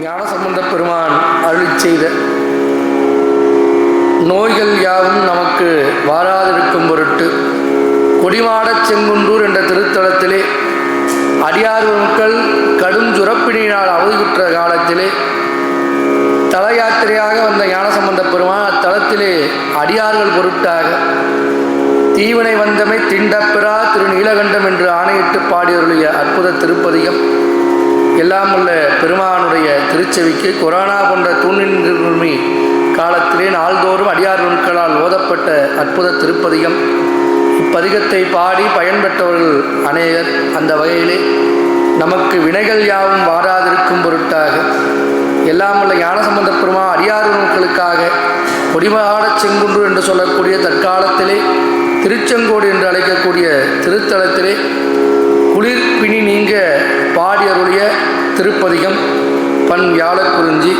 ஞானசம்பந்த பெருமான் அருளி செய்த நோய்கள் யாவும் நமக்கு வாராதிருக்கும் பொருட்டு கொடிமாடச் செங்குன்றூர் என்ற திருத்தலத்திலே அடியார் மக்கள் கடும் சுரப்பினியினால் அவதியுற்ற காலத்திலே தல யாத்திரையாக வந்த ஞானசம்பந்த பெருமான் அத்தலத்திலே அடியார்கள் பொருட்டாக தீவினை வந்தமை திண்டப்பிரா திரு நீலகண்டம் என்று ஆணையிட்டு பாடியருளிய அற்புத திருப்பதிகம். எல்லாம் உள்ள பெருமானுடைய திருச்செவிக்கு கொரோனா போன்ற தூணின்மை காலத்திலே நாள்தோறும் அடியார் நுட்களால் ஓதப்பட்ட அற்புத திருப்பதிகம். இப்பதிகத்தை பாடி பயன்பெற்றவர்கள் அநேகர் அந்த வகையிலே நமக்கு வினைகள் யாவும் வாராதிருக்கும் பொருட்டாக. எல்லாம் உள்ள ஞானசம்பந்த பெருமா அடியார் நூல்களுக்காக கொடிமாட செங்குன்று என்று சொல்லக்கூடிய தற்காலத்திலே திருச்செங்கோடு என்று அழைக்கக்கூடிய திருத்தலத்திலே குளிர் பிணி நீங்க பாடியருடைய திருப்பதிகம் பண் வியாழக்குறிஞ்சி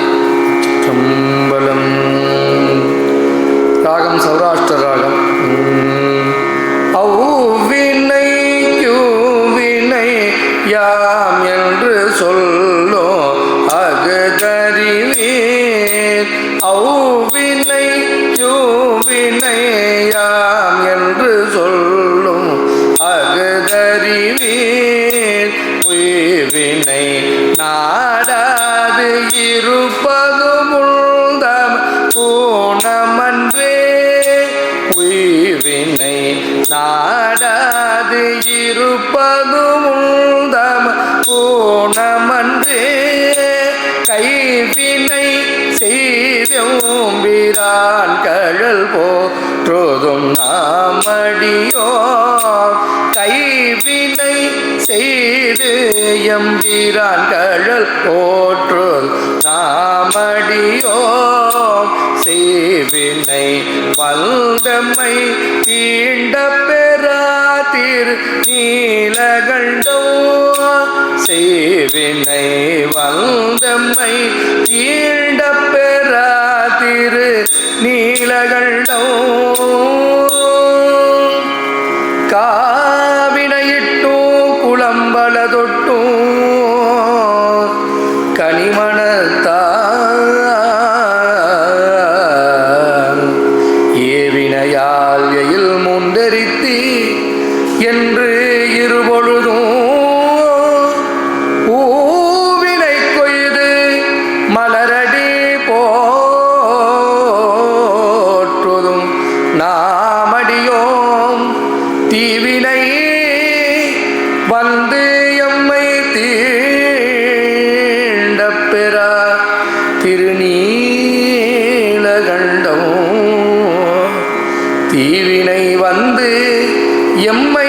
அது இருப்பதும் தம கோணமன்றே கைவினை செய்தோம்பிரான் கழல் போற்றுதும் நாமடியோ கைவினை செய்து எம்பிரான் கழல் போற்று நாமடியோ செய்வினை வந்தமை தீண்ட நீர் நீலகண்டோ செய்வினை வந்தமை தீண்ட பெறாதிரு நீலகண்டோ காவினையிட்டும் குளம்பல தொட்டும் கனிமணத்தா ஏவினையால் எயில் முந்தரித்தி என்று இருபொழுதும் ஊவினை கொய்து மலரடி போற்றுதும். நாமடியோம் தீவினை வந்து எம்மை தீண்ட பெறா திருநீலகண்டம் தீவினை வந்து எம்மை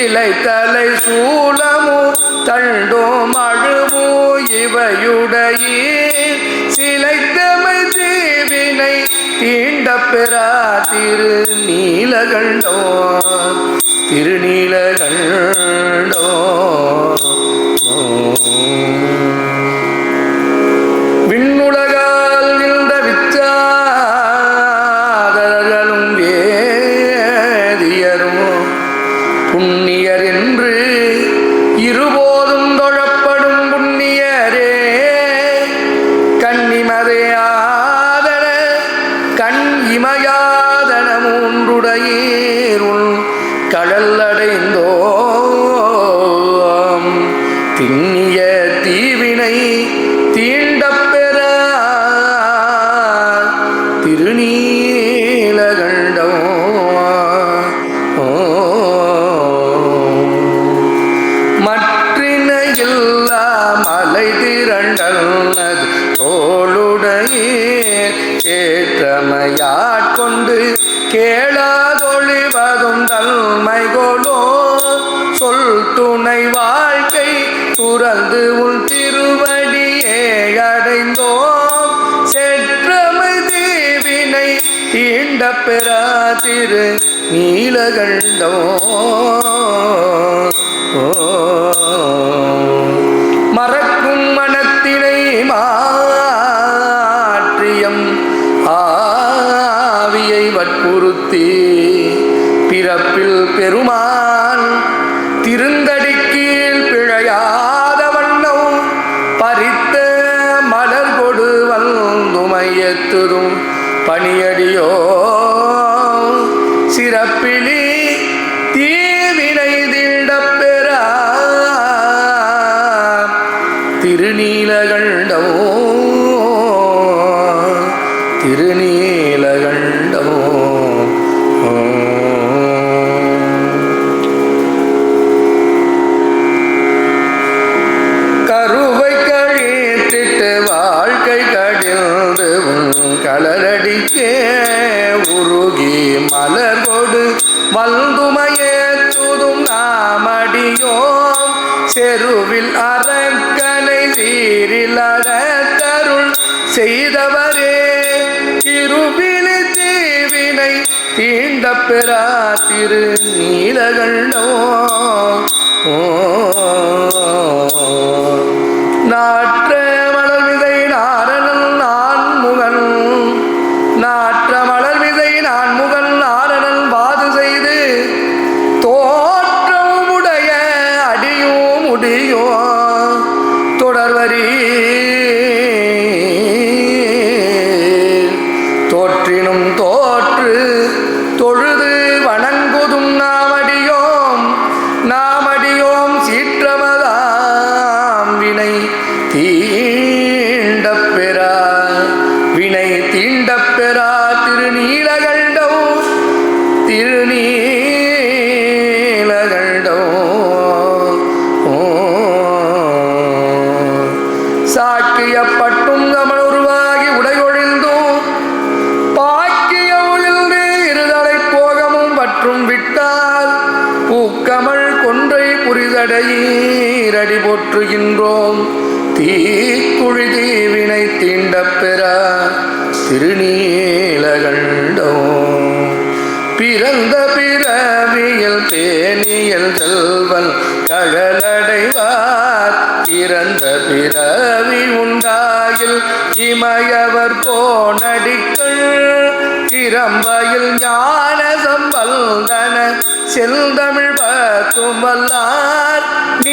இலைத்தலை சூலமு தண்டோம் அழுமு இவையுடைய சிலைத்தமை தீவினை தீண்ட பெறா திருநீலகண்டோ திருநீ புண்ணியர் என்று இருபோதும் திரண்டல்னது தோளுடைய. கேற்றமையாட்கொண்டு கேளாதொழிவதும் தன்மைகோலோ சொல் துணை வாழ்க்கை துறந்து உன் திருவடியே அடைந்தோம் தீவினை தீண்ட பெறா திரு நீலகண்டோ பணியடியோ சிறப்பிலி தீவினை திண்டப் திருநீலகண்டோ நடத்தருள் செய்தவரே. இருவிழி தீவினை தீண்ட பெறா திரு நீலகண்டோ நாற்ற Amén. அடி போற்றுகின்றோம். தீக்குழி தீவினை தீண்டப் பெற திருநீலகண்டோம் பிறந்த பிறவியல் பேணியல் செல்வன் கழலடைவார். பிறந்த பிறவி உண்டாயில் இமயவர் போனடிக்கள் திறம்பையில் ஞான சம்பந்தன செந்தமிழ் பத்துமல்லார் நிறைந்த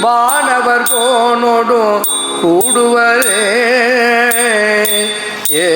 வானவர் கோனோடும் கூடுவரே. ஏ